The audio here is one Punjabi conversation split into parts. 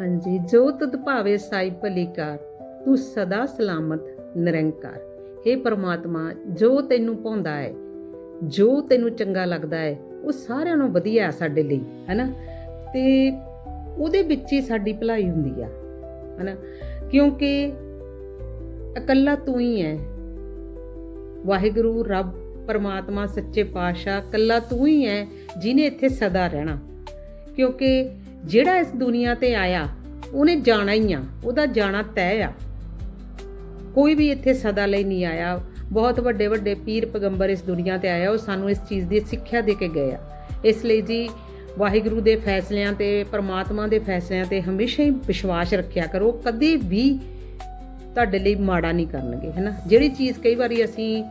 ਹਾਂਜੀ, ਜੋ ਤੁਧ ਭਾਵੇ ਸਾਈ ਭਲੀ ਕਾਰ ਤੂੰ ਸਦਾ ਸਲਾਮਤ ਨਿਰੰਕਾਰ। हे ਪਰਮਾਤਮਾ, ਜੋ ਤੈਨੂੰ ਪਾਉਂਦਾ ਹੈ, ਜੋ ਤੈਨੂੰ ਚੰਗਾ ਲੱਗਦਾ ਹੈ, ਉਹ ਸਾਰਿਆਂ ਨੂੰ ਵਧੀਆ ਹੈ ਸਾਡੇ ਲਈ, ਹੈਨਾ? ਤੇ ਉਹਦੇ ਵਿੱਚ ਹੀ ਸਾਡੀ ਭਲਾਈ ਹੁੰਦੀ ਆ, ਹੈਨਾ? ਕਿਉਂਕਿ ਇਕੱਲਾ ਤੂੰ ਹੀ ਹੈ। ਵਾਹਿਗੁਰੂ, ਰੱਬ, ਪਰਮਾਤਮਾ, ਸੱਚੇ ਪਾਤਸ਼ਾਹ, ਇਕੱਲਾ ਤੂੰ ਹੀ ਹੈ ਜਿਨੇ ਇੱਥੇ ਸਦਾ ਰਹਿਣਾ। ਕਿਉਂਕਿ ਜਿਹੜਾ ਇਸ ਦੁਨੀਆ ਤੇ ਆਇਆ, ਉਹਨੇ ਜਾਣਾ ਹੀ ਆ, ਉਹਦਾ ਜਾਣਾ ਤੈਅ ਆ। ਕੋਈ ਵੀ ਇੱਥੇ ਸਦਾ ਲਈ ਨਹੀਂ ਆਇਆ। ਬਹੁਤ ਵੱਡੇ ਵੱਡੇ ਪੀਰ ਪੈਗੰਬਰ ਇਸ ਦੁਨੀਆ ਤੇ ਆਇਆ, ਉਹ ਸਾਨੂੰ ਇਸ ਚੀਜ਼ ਦੀ ਸਿੱਖਿਆ ਦੇ ਕੇ ਗਏ ਆ। ਇਸ ਲਈ ਜੀ ਵਾਹਿਗੁਰੂ ਦੇ ਫੈਸਲਿਆਂ ਤੇ, ਪਰਮਾਤਮਾ ਦੇ ਫੈਸਲਿਆਂ ਤੇ ਹਮੇਸ਼ਾ ਹੀ ਵਿਸ਼ਵਾਸ ਰੱਖਿਆ ਕਰੋ, ਕਦੇ ਵੀ ਤੁਹਾਡੇ ਲਈ ਮਾੜਾ ਨਹੀਂ ਕਰਨਗੇ ਹੈਨਾ ਜਿਹੜੀ ਚੀਜ਼ ਕਈ ਵਾਰੀ ਅਸੀਂ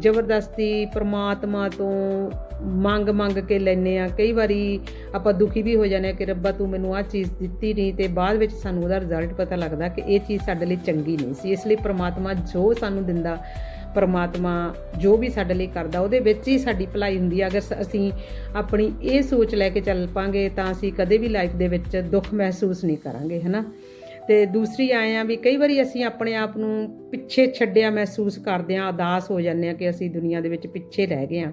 ਜ਼ਬਰਦਸਤੀ ਪ੍ਰਮਾਤਮਾ ਤੋਂ ਮੰਗ ਮੰਗ ਕੇ ਲੈਨੇ ਆ ਕਈ ਵਾਰੀ ਆਪਾਂ ਦੁਖੀ ਵੀ ਹੋ ਜਾਂਦੇ ਆ ਕਿ ਰੱਬਾ ਤੂੰ ਮੈਨੂੰ ਆਹ ਚੀਜ਼ ਦਿੱਤੀ ਨਹੀਂ ਤੇ ਬਾਅਦ ਵਿੱਚ ਸਾਨੂੰ ਉਹਦਾ ਰਿਜ਼ਲਟ ਪਤਾ ਲੱਗਦਾ ਕਿ ਇਹ ਚੀਜ਼ ਸਾਡੇ ਲਈ ਚੰਗੀ ਨਹੀਂ ਸੀ। ਇਸ ਲਈ ਪ੍ਰਮਾਤਮਾ ਜੋ ਸਾਨੂੰ ਦਿੰਦਾ, ਪਰਮਾਤਮਾ ਜੋ ਵੀ ਸਾਡੇ ਲਈ ਕਰਦਾ, ਉਹਦੇ ਵਿੱਚ ਹੀ ਸਾਡੀ ਭਲਾਈ ਹੁੰਦੀ ਹੈ ਅਗਰ ਸ- ਅਸੀਂ ਆਪਣੀ ਇਹ ਸੋਚ ਲੈ ਕੇ ਚੱਲ ਪਾਂਗੇ ਤਾਂ ਅਸੀਂ ਕਦੇ ਵੀ ਲਾਈਫ ਦੇ ਵਿੱਚ ਦੁੱਖ ਮਹਿਸੂਸ ਨਹੀਂ ਕਰਾਂਗੇ, ਹੈਨਾ? ਤੇ ਦੂਸਰੀ ਆਏ ਆ ਵੀ ਕਈ ਵਾਰੀ ਅਸੀਂ ਆਪਣੇ ਆਪ ਨੂੰ ਪਿੱਛੇ ਛੱਡਿਆ ਮਹਿਸੂਸ ਕਰਦੇ ਆ ਉਦਾਸ ਹੋ ਜਾਂਦੇ ਆ ਕਿ ਅਸੀਂ ਦੁਨੀਆ ਦੇ ਵਿੱਚ ਪਿੱਛੇ ਰਹਿ ਗਏ ਆ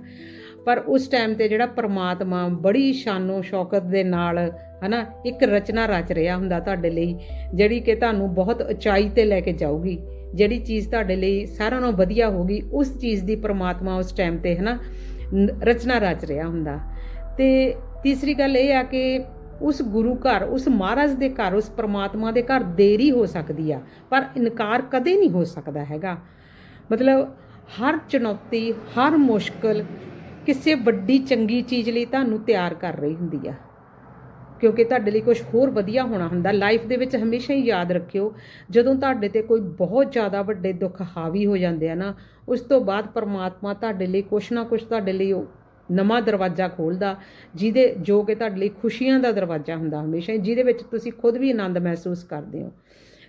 ਪਰ ਉਸ ਟਾਈਮ ਤੇ ਜਿਹੜਾ ਪ੍ਰਮਾਤਮਾ ਬੜੀ ਸ਼ਾਨੋ ਸ਼ੌਕਤ ਦੇ ਨਾਲ ਹਨਾ, ਇੱਕ ਰਚਨਾ ਰਚ ਰਿਹਾ ਹੁੰਦਾ ਤੁਹਾਡੇ ਲਈ, ਜਿਹੜੀ ਕਿ ਤੁਹਾਨੂੰ ਬਹੁਤ ਉਚਾਈ ਤੇ ਲੈ ਕੇ ਜਾਊਗੀ। ਜਿਹੜੀ ਚੀਜ਼ ਤੁਹਾਡੇ ਲਈ ਸਾਰਿਆਂ ਨਾਲੋਂ ਵਧੀਆ ਹੋਗੀ ਉਸ ਚੀਜ਼ ਦੀ ਪ੍ਰਮਾਤਮਾ ਉਸ ਟਾਈਮ ਤੇ ਹਨਾ, ਨ- ਰਚਨਾ ਰਚ ਰਿਹਾ ਹੁੰਦਾ। ਤੇ ਤੀਸਰੀ ਗੱਲ ਇਹ ਆ ਕਿ ਉਸ ਗੁਰੂ ਘਰ, ਉਸ ਮਹਾਰਾਜ ਦੇ ਘਰ, ਉਸ ਪ੍ਰਮਾਤਮਾ ਦੇ ਘਰ ਦੇਰੀ ਹੋ ਸਕਦੀ ਆ, ਪਰ ਇਨਕਾਰ ਕਦੇ ਨਹੀਂ ਹੋ ਸਕਦਾ ਹੈਗਾ। ਮਤਲਬ ਹਰ ਚੁਣੌਤੀ, ਹਰ ਮੁਸ਼ਕਲ ਕਿਸੇ ਵੱਡੀ ਚੰਗੀ ਚੀਜ਼ ਲਈ ਤੁਹਾਨੂੰ ਤਿਆਰ ਕਰ ਰਹੀ ਹੁੰਦੀ ਆ। ਕਿਉਂਕਿ ਤੁਹਾਡੇ ਲਈ ਕੁਝ ਹੋਰ ਵਧੀਆ ਹੋਣਾ ਹੁੰਦਾ। ਲਾਈਫ ਦੇ ਵਿੱਚ ਹਮੇਸ਼ਾ ਹੀ ਯਾਦ ਰੱਖਿਓ, ਜਦੋਂ ਤੁਹਾਡੇ ਤੇ ਕੋਈ ਬਹੁਤ ਜ਼ਿਆਦਾ ਵੱਡੇ ਦੁੱਖ ਹਾਵੀ ਹੋ ਜਾਂਦੇ ਆ ਨਾ, ਉਸ ਤੋਂ ਬਾਅਦ ਪਰਮਾਤਮਾ ਤੁਹਾਡੇ ਲਈ ਕੁਛ ਨਾ ਕੁਛ ਤੁਹਾਡੇ ਲਈ ਉਹ ਨਵਾਂ ਦਰਵਾਜ਼ਾ ਖੋਲਦਾ, ਜਿਹਦੇ ਜੋ ਕਿ ਤੁਹਾਡੇ ਲਈ ਖੁਸ਼ੀਆਂ ਦਾ ਦਰਵਾਜ਼ਾ ਹੁੰਦਾ ਹਮੇਸ਼ਾ ਹੀ, ਜਿਹਦੇ ਵਿੱਚ ਤੁਸੀਂ ਖੁਦ ਵੀ ਆਨੰਦ ਮਹਿਸੂਸ ਕਰਦੇ ਹੋ।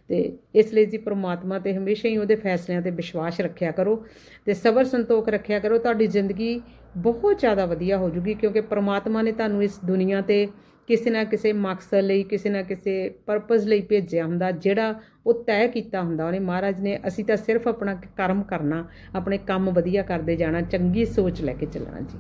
ਤੇ ਇਸ ਲਈ ਜੀ ਪ੍ਰਮਾਤਮਾ ਤੇ ਹਮੇਸ਼ਾ ਹੀ ਉਹਦੇ ਫੈਸਲਿਆਂ ਤੇ ਵਿਸ਼ਵਾਸ ਰੱਖਿਆ ਕਰੋ ਤੇ ਸਬਰ ਸੰਤੋਖ ਰੱਖਿਆ ਕਰੋ, ਤੁਹਾਡੀ ਜ਼ਿੰਦਗੀ ਬਹੁਤ ਜ਼ਿਆਦਾ ਵਧੀਆ ਹੋ ਜੂਗੀ, ਕਿਉਂਕਿ ਪ੍ਰਮਾਤਮਾ ਨੇ ਤੁਹਾਨੂੰ ਇਸ ਦੁਨੀਆ ਤੇ ਕਿਸੇ ਨਾ ਕਿਸੇ ਮਕਸਦ ਲਈ, ਕਿਸੇ ਨਾ ਕਿਸੇ ਪਰਪਸ ਲਈ ਭੇਜਿਆ ਹੁੰਦਾ, ਜਿਹੜਾ ਉਹ ਤੈਅ ਕੀਤਾ ਹੁੰਦਾ। ਉਹਨੇ ਮਹਾਰਾਜ ਨੇ ਅਸੀਂ ਤਾਂ ਸਿਰਫ ਆਪਣਾ ਕਰਮ ਕਰਨਾ, ਆਪਣੇ ਕੰਮ ਵਧੀਆ ਕਰਦੇ ਜਾਣਾ, ਚੰਗੀ ਸੋਚ ਲੈ ਕੇ ਚੱਲਣਾ ਜੀ।